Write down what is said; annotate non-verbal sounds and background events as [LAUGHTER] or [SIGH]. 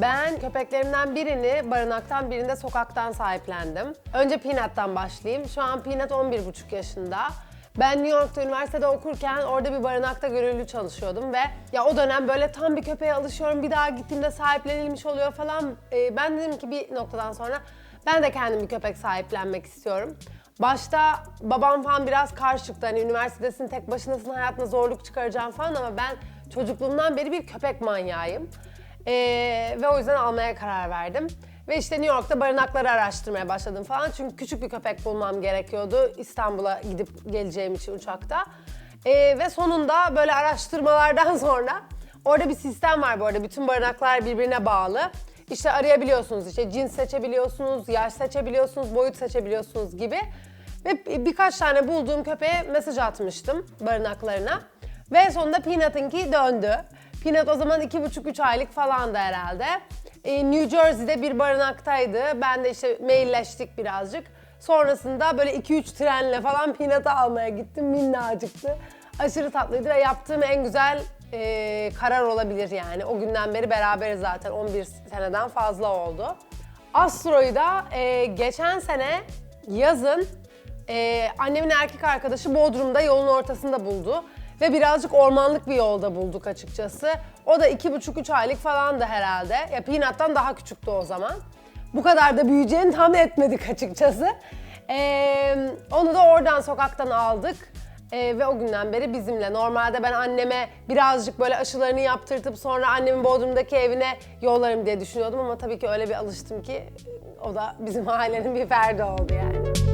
Ben köpeklerimden birini barınaktan birinde sokaktan sahiplendim. Önce Peanut'tan başlayayım. Şu an Peanut 11,5 yaşında. Ben New York'ta üniversitede okurken orada bir barınakta gönüllü çalışıyordum ve ya o dönem böyle tam bir köpeğe alışıyorum bir daha gittiğimde sahiplenilmiş oluyor falan. Ee, ben dedim ki bir noktadan sonra ben de kendim bir köpek sahiplenmek istiyorum. Başta babam falan biraz karşı çıktı. Hani üniversitedesin tek başınasın hayatına zorluk çıkaracağım falan ama ben çocukluğumdan beri bir köpek manyağıyım. Ee, ve o yüzden almaya karar verdim. Ve işte New York'ta barınakları araştırmaya başladım falan. Çünkü küçük bir köpek bulmam gerekiyordu İstanbul'a gidip geleceğim için uçakta. Ee, ve sonunda böyle araştırmalardan [LAUGHS] sonra orada bir sistem var bu arada. Bütün barınaklar birbirine bağlı. İşte arayabiliyorsunuz işte cins seçebiliyorsunuz, yaş seçebiliyorsunuz, boyut seçebiliyorsunuz gibi. Ve bir- birkaç tane bulduğum köpeğe mesaj atmıştım barınaklarına. Ve sonunda Peanut'ınki döndü. Peanut o zaman iki buçuk üç aylık falandı herhalde. Ee, New Jersey'de bir barınaktaydı. Ben de işte mailleştik birazcık. Sonrasında böyle 2-3 trenle falan Peanut'ı almaya gittim. Minnacıktı. Aşırı tatlıydı ve yaptığım en güzel e, karar olabilir yani. O günden beri beraberiz zaten 11 seneden fazla oldu. Astro'yu da e, geçen sene yazın e, annemin erkek arkadaşı Bodrum'da yolun ortasında buldu. Ve birazcık ormanlık bir yolda bulduk açıkçası. O da iki buçuk üç aylık falandı herhalde. Ya Peanut'tan daha küçüktü o zaman. Bu kadar da büyüyeceğini tahmin etmedik açıkçası. Ee, onu da oradan sokaktan aldık. Ee, ve o günden beri bizimle. Normalde ben anneme birazcık böyle aşılarını yaptırtıp sonra annemin Bodrum'daki evine yollarım diye düşünüyordum ama tabii ki öyle bir alıştım ki o da bizim [LAUGHS] ailenin bir ferdi oldu yani.